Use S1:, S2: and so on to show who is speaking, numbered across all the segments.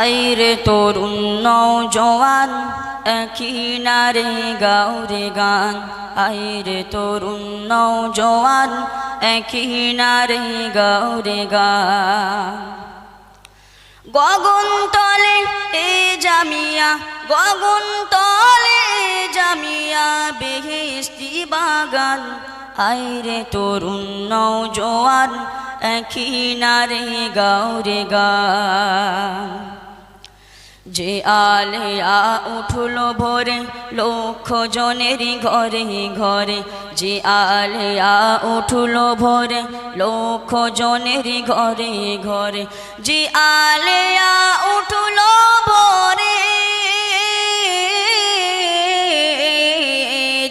S1: আইরে তরুণ নৌজওয়ান একই নারে গাউরে গান। আইরে তরুণ নৌজওয়ান একই নারে গাউরে গান। গগন তলে এ জামিয়া, গগন তলে জামিয়া বেহেস্তি বাগান। আইরে তরুণ নৌজওয়ান একই নারে গাউরে গান। যে আলেয়া উঠল ভোরে লক্ষ জনের ঘরে ঘরে। যে আলেয়া উঠল ভোরে লক্ষ জনের ঘরে ঘরে। যে আলেয়া উঠল ভোরে,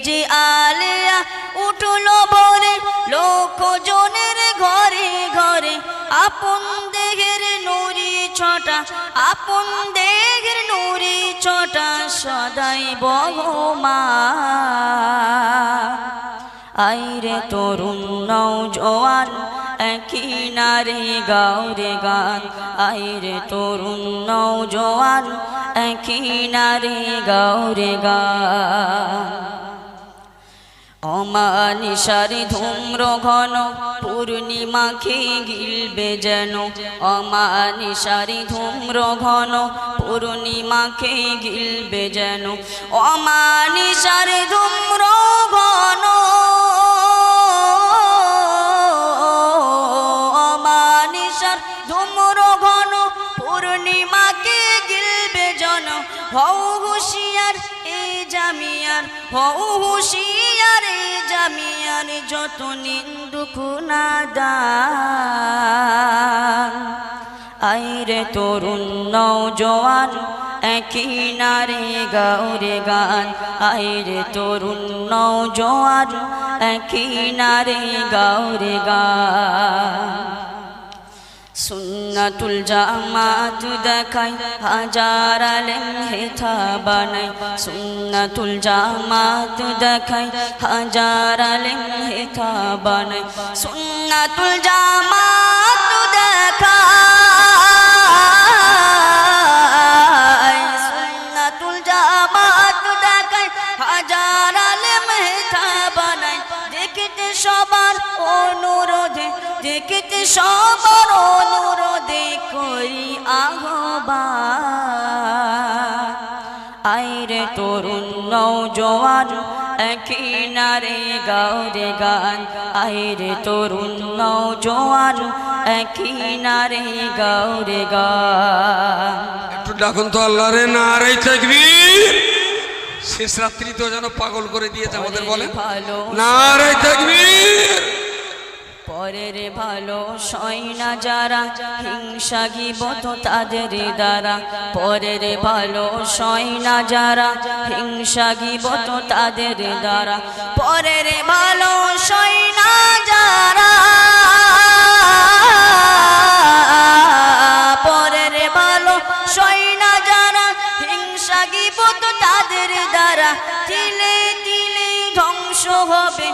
S1: যে আলেয়া উঠল ভোরে লক্ষ জনের ঘরে ঘরে। আপন দেহের নুরি ছটা, আপন দেহের ছটা সদাই বহমা আইরে তরুণ নৌ জোয়ান, একই নারে গাউরে গান। আইরে তরুণ নৌ জোয়ান, একই নারে গাউরে গান। অমানিসারে ধূম্র ঘন পূর্ণিমাকে গিলবে যেন। অমানিসারে ধূম্র ঘন পূর্ণিমাকে গিলবে যেন। অমানিসারে ধূম্র ঘন, অমানিসার ধূম্র ঘন পূর্ণিমাকে গিলবে জন হৌ হুশিয়ার এ জামিয়ার হৌ হুশিয়ার এ জামিয়ার যত নিন্দুক নাদান আইরে তরুণ নৌজওয়ান একই নারে গাউরে গান। আইরে তরুণ নৌজওয়ান একই নারে গাউরে গান। সুন্নাতুল জামাত দেখাই, হাজার আলেম হেথা বানাই সুন্নাতুল জামাত দেখাই, হাজার আলেম হেথা বানাই সুন্নাতুল জামাত দেখাই, সুন্নাতুল জামাত দেখাই, হাজার দেখিতে সবার অনুরোধে করি আহ্বান। আইরে তরুণ একই নারে গাউরে গান। আইরে তরুণ নৌজওয়ান একই নারে গাউরে গান।
S2: একটু ডাকুন তো আল্লাহ রে নারাই তাকবীর। শেষ রাত্রি তো যেন পাগল করে দিয়েছে আমাদের বলে।
S1: ভালো
S2: নারাই তাকবীর।
S1: পরের ভালো সয়না যারা, হিংসা গিবত তাদের দ্বারা। পরের ভালো সয়না যারা, হিংসা গিবত তাদের দ্বারা। পরের ভালো সয়না যারা, পরের ভালো সয়না যারা, হিংসা গিবত তাদের দ্বারা। তিলে তিলে ধ্বংস হবে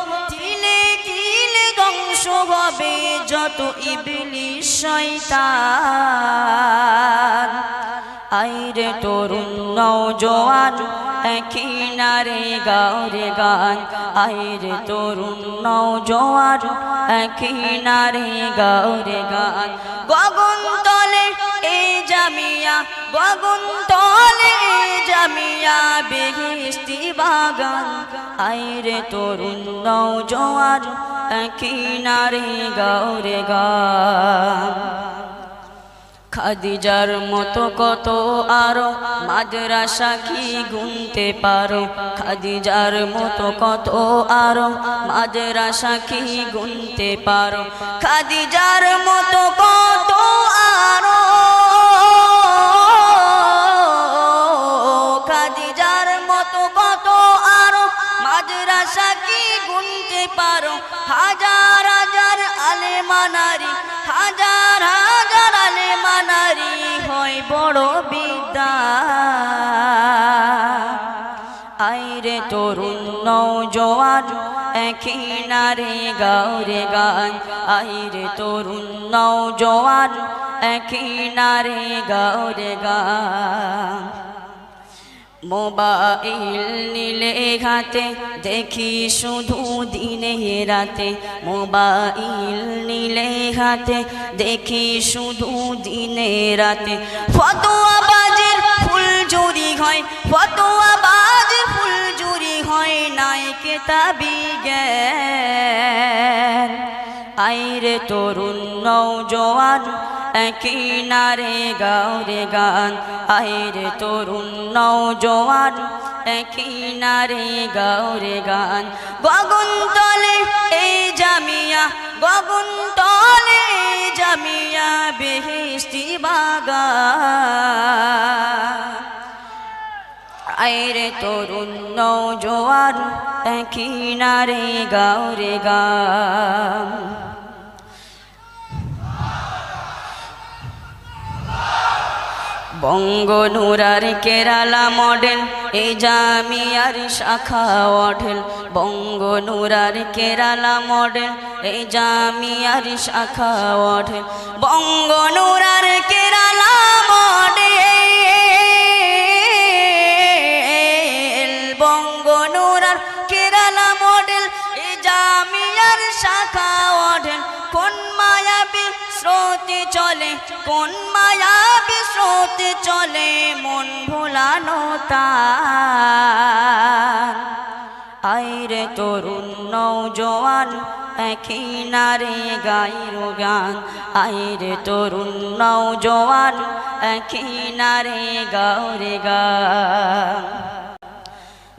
S1: হবে যত ইবলি শয়তান। আইরে তরুণ নৌজওয়ান একই নারে গাওরে গান। আইরে তরুণ নৌজওয়ান একই নারে গাওরে গান। গগন তলে এ জামিয়া, গগন তলে জামিয়া বেহেস্তি বাগান। আইরে তরুণ নৌজওয়ান খাদিজার মতো কত আরও মাদ্রাসা কি গুনতে পারো? খাদিজার মতো কত আরও মাদ্রাসা কি গুনতে পারো? খাদিজার মতো আলেমানারি হয় বড় বিদ্যা আইরে তরুণ নৌজওয়ান একই নারে গৌরে গান। আইরে তরুণ নৌজওয়ান একই নারে গৌরে গান। মোবাইল নিলে হাতে দেখি শুধু দিনে রাতে। মোবাইল নিলে হাতে দেখি শুধু দিনে রাতে। ফতোয়া বাজের ফুল জুরি হয়, ফতোয়া বাজের ফুল জুরি হয় নাই কেতাবি জ্ঞান। আইরে তরুণ নৌজোয়ান একই নারে গাওরে গান, আইরে তরুণ নৌজোয়ান একই নারে গাওরে গান। গগন তলে এই জামিয়া গগন তলে জামিয়া বেহেস্তি বাগান। আইরে তরুণ নৌজোয়ান একই নারে গাওরে গান। বঙ্গনুরার কেরালা মডেল, এই জামিয়ার শাখা অঢেল। বঙ্গনুরার কেরালা মডেল, এই জামিয়ার শাখা অঢেল। বঙ্গনুরার কেরালা মডেল বঙ্গ বঙ্গনুরার কেরালা চলে, কোন মায়া স্রোতে চলে, মন ভোলানো তার। আইরে তরুণ নৌজওয়ান একই নারে গাইর গান। আইরে তরুণ নৌজওয়ান একই নারে গাওরে গান।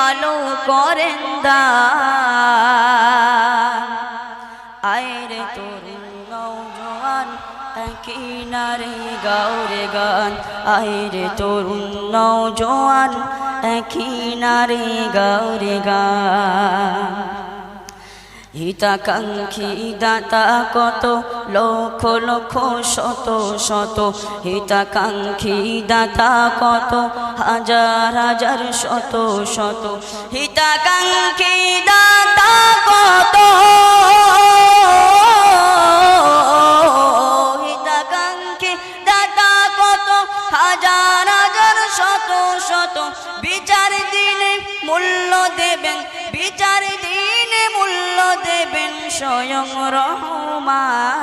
S1: আলো করেন দান আয়রে তোর নৌজওয়ান কিনারে নারে গাওরে গান। আয়রে তরুণ নৌজওয়ান কিনারে নারে গাওরে গান। হিতাকাঙ্ক্ষী দাতা কত? লক্ষ লক্ষ, শত শত। হিতাকাঙ্ক্ষী দাতা কত? হাজার হাজার, শত শত। হিতাকাঙ্ক্ষী দাতা কত? স্বয়ং রহমান।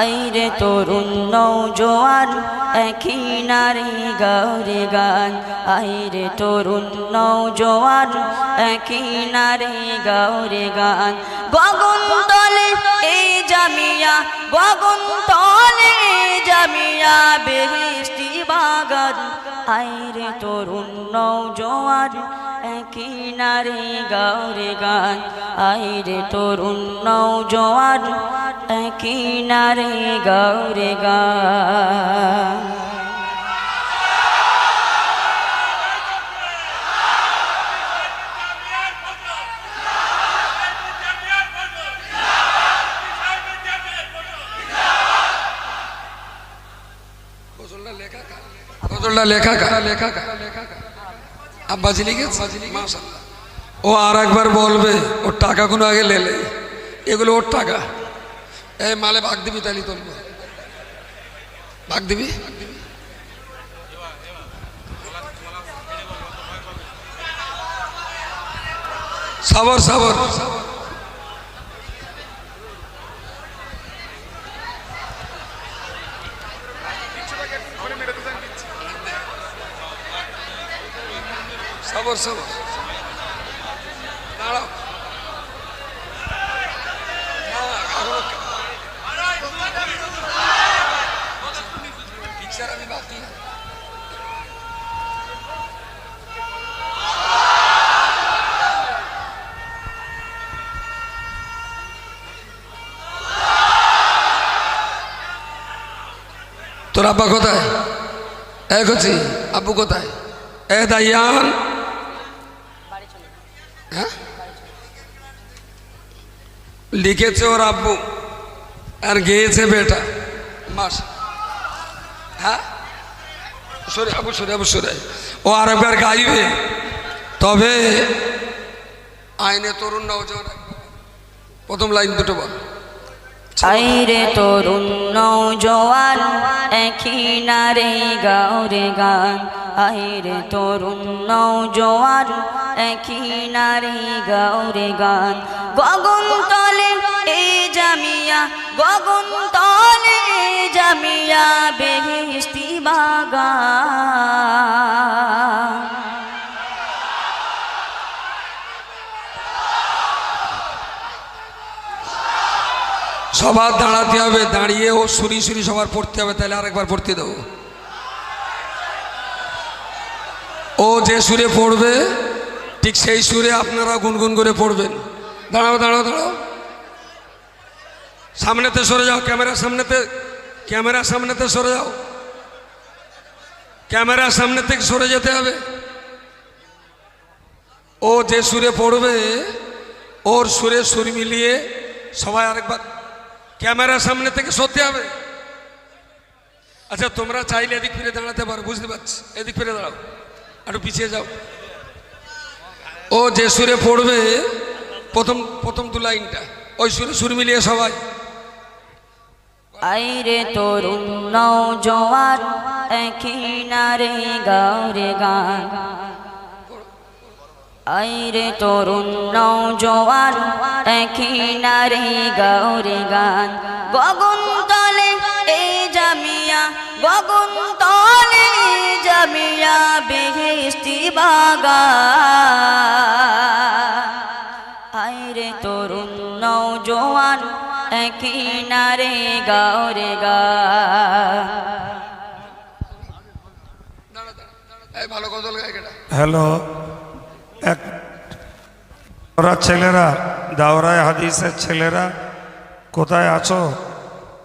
S1: আইরে তরুণ নৌজোয়ান একই নারী গৌরে গান। আইরে তরুণ নৌজোয়ান একই নারী গৌরে গান। গগন তলে এই জামিয়া গগন তলে জামিয়া বেহেস্তি বাগান, আইরে তরুণ নৌজোয়ান একই নারে গৌরে গান, আইরে তরুণ নৌজোয়ান একই নারে গৌরে গান।
S2: লেখা? লেখা? আব্বাজি লিখেছে। ও আর একবার বলবে, ওর টাকাগুলো আগে লেলে এগুলো ওর টাকা এই মালে ভাগ দিবি তালি তুলব ভাগ দিবি সাবর সাবর করছ তোর আব্বা কোথায়? এক হচ্ছি আব্বু কোথায়? এ দায়ান লিখেছে ওর আব্বু। আর গেয়েছে বেটা। মাস। হ্যাঁ? সরে আবু সরে আবু সরে ও আর একবার গাইবে। তবে আইনে তরুণ নওজোয়ান প্রথম লাইন দুটো বল।
S1: আইরে তরুণ নৌজোয়ান একই নারে গাওরে গান। আইরে তরুণ নৌজোয়ান একই নারে গাওরে গান। গগন তলে এই জামিয়া, গগন তলে জামিয়া বেহেস্তি বাগান।
S2: সবার দাঁড়াতে হবে, দাঁড়িয়ে ও সুরি সুরি সবার পড়তে হবে, তাহলে আরেকবার পড়তে দেবো ও যে সুরে পড়বে ঠিক সেই সুরে আপনারা গুনগুন করে পড়বেন। দাঁড়াও দাঁড়াও দাঁড়াও। সামনেতে সরে যাও, ক্যামেরার সামনেতে ক্যামেরার সামনেতে সরে যাও। ক্যামেরার সামনে থেকে সরে যেতে হবে। ও যে সুরে পড়বে, ওর সুরে সুর মিলিয়ে সবাই আরেকবার ক্যামেরার সামনে থেকে সরতে হবে। আচ্ছা তোমরা চাইলে এদিক ফিরে দাঁড়াতে পারো, বুঝতে পারছি। এদিক ফিরে দাঁড়াও একটু পিছিয়ে যাও। ও যে সুরে পড়বে, প্রথম প্রথম দু লাইনটা, ওই সুরে সুর মিলিয়ে সবাই।
S1: আইরে তরুণ নৌজোয়ান একই নারে গাওরে গান। আইরে তরুণ নৌজোয়ান একই নারে গাওরে গান। গগন তলে এই জামিয়া গগন তলে এই জামিয়া বেহেস্তি বাগান। আইরে তরুণ নৌজোয়ান একই নারে গাওরে গা।
S2: এই ভালো গজল গায়ক এটা
S3: হ্যালো এক ওরা ছেলেরা দাওরায় হাদিসের ছেলেরা কোথায় আছো?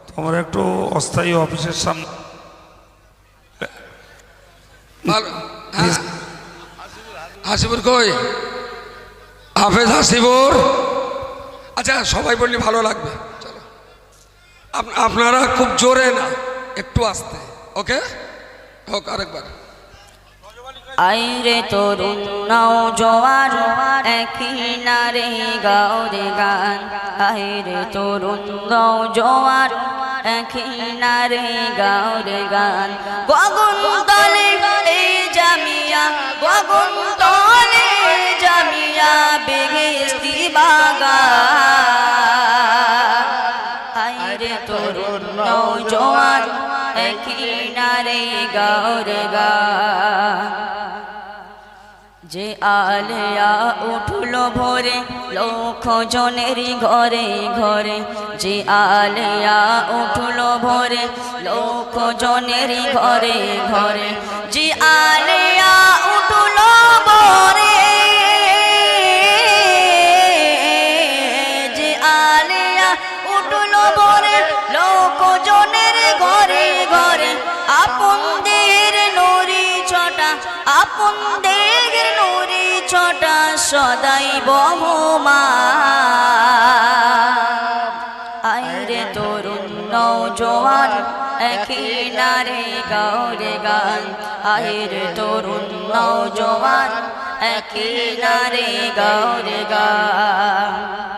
S3: তোমরা একটু অস্থায়ী অফিসের সামনে
S2: ভালো হ্যাঁ হাসিবুর কই? হাফেজ হাসিবুর। আচ্ছা সবাই বললে ভালো লাগবে। চলো। আপনারা খুব জোরে না, একটু আসতে, ওকে? হোক, আরেকবার।
S1: আইরে তরুণ নৌজোয়ান একই নারে গাওরে গান। আইরে তরুণ নৌজোয়ান একই নারে গাওরে গান। গগন তলে এই জামিয়া, গগন একই নারে গাওরে গান যে আলেয়া উঠল ভোরে লক্ষ জনের ঘরে ঘরে যে আলেয়া উঠল ভোরে লক্ষ জনের ঘরে ঘরে যে আলেয়া উঠল ভোরে আপনদের নরি ছটা, আপনদের নরি ছটা সদাই বহমা আইরে তরুণ নৌজোয়ান একই নারে গাওরে গান। আইরে তরুণ নৌজোয়ান একই নারে গাওরে গান।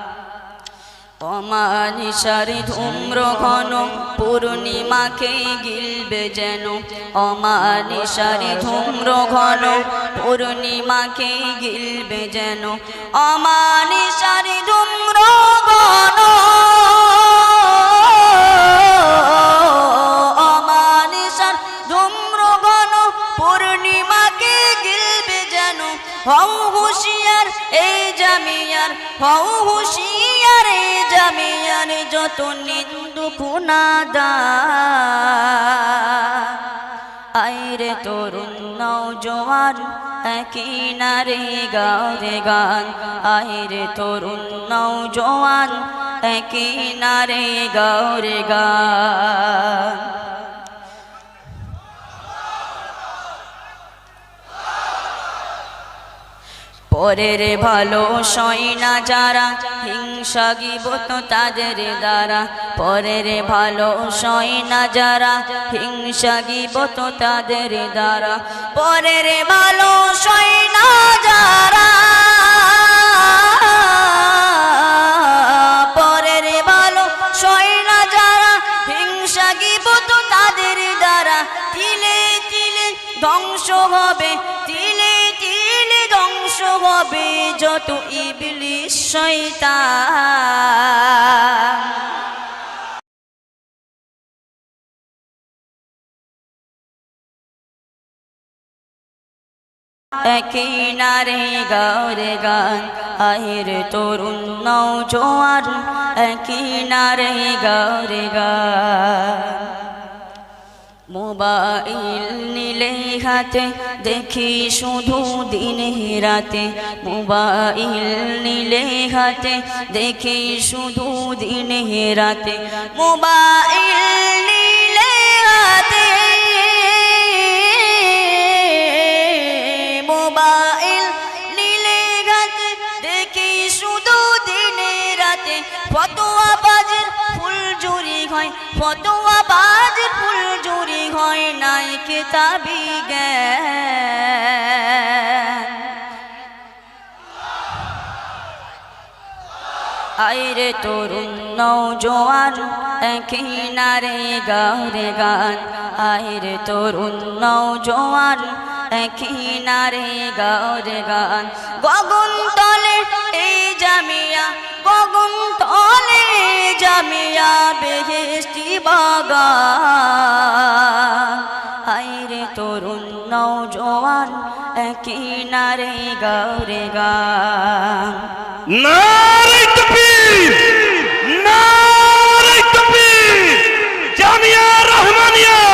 S1: অমানিসারে ধূম্র ঘন পূর্ণিমাকে গিলবে যেন। অমানিসারে ধূম্র ঘন পূর্ণিমাকে গিলবে যেন। অমানিসারে ধূম্র যত নিন্দু কুনাদা আইরে তরুণ নৌজোয়ান একই নারে গাওরে গান। আইরে তরুণ নৌজোয়ান একই নারে গাওরে গান। পরের ভালো সয় না যারা, হিংসা গিবত তাদের দ্বারা। পরের ভালো সয় না যারা, হিংসা গিবত তাদের দ্বারা। পরের ভালো সয় না যারা, পরের ভালো সয় যারা, হিংসা গিবত তাদের দ্বারা। তিলে তিলে ধ্বংস হবে হবে যত ইবলিশ শয়তান। একই নারে গাওরে গান, আহির তরুণ নৌজোয়ার একই নারে গাওরে গান। মোবাইল নিলে হাতে দেখি শুধু দিনে রাতে। মোবাইল নিলে হাতে দেখি শুধু দিনে রাতে। মোবাইল নিলে হাতে মোবাইল নীলে গাছে দেখি শুধু দিনে রাতে। ফতোয়া বাজের ফুল জুরি হয়, ফতোয়া বাজের ফুল জুরি হয় নাই কেতাবি জ্ঞান। আইরে তরুণ নৌজোয়ান একই নারে গাওরে গান। আইরে তরুণ নৌজোয়ান একই নারে গাওরে গান। গগন তলে এই জামিয়া জামিয়া বেহেস্টি বাগান। আইরে তরুণ নৌজোয়ান একই নারে গাওরে গান।
S4: নারাই তকবীর নারাই তকবীর, জামিয়া রহমানিয়া।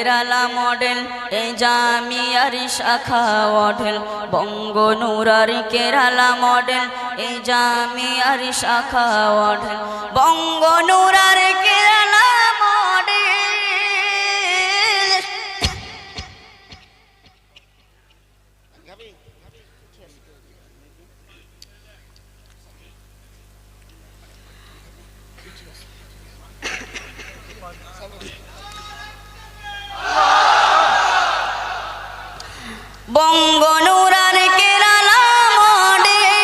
S1: কেরালা মডেল এ জামিয়ার শাখা অডেল বঙ্গ নুরারি কেরালা মডেল এ জামিয়ার শাখা অডেল বঙ্গ নুরারি কেরালা বঙ্গনুরার কেরালা মডেল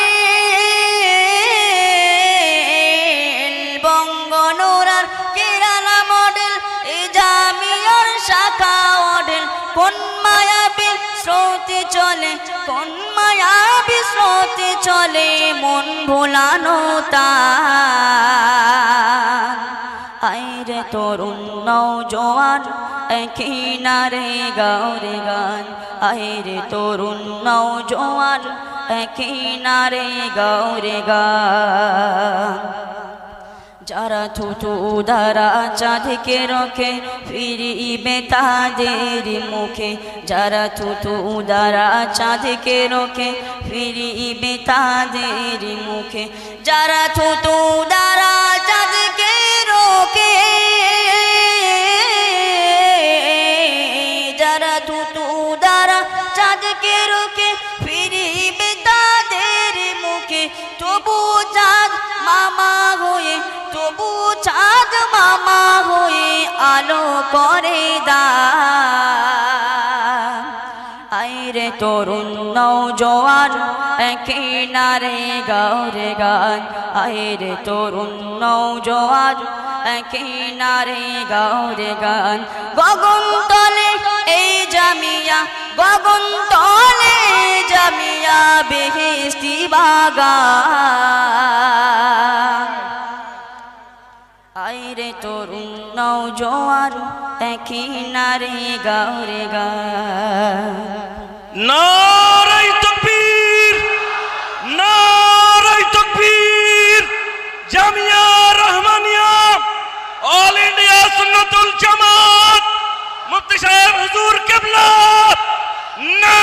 S1: বঙ্গনুরার কেরালা মডেল এই শাখা মডেল কোন মায়াবী চলে, কোন মায়াবী চলে, মন ভোলানো তার। আইরে তরুণ নৌজোয়ান একই নারে গাওরে গান। আইরে তরুণ নৌজোয়ান একই নারে গাওরে গান। যারা থুতু দ্বারা চাঁদকে রখে, ফিরিবে তাদের মুখে। যারা থুতু দ্বারা চাঁদকে রখে, ফিরিবে তাদের মুখে। যারা থুতু দ্বারা করে দা। আইরে তরুণ নৌজোয়ান একই নারে গাওরে গান। আইরে তরুণ নৌজোয়ান একই নারে গাওরে গান। গগন তলে এই জামিয়া গগন তলে জামিয়া বেহেস্তি বাগান। তরুণ নৌজোয়ার একই নারে গাওরে গা।
S4: নারাই তকবীর নারাই তকবীর, জামিয়া রহমানিয়া, অল ইন্ডিয়া সুন্নাতুল জামাত, মুফতি সাহেব হুজুর কেবলা না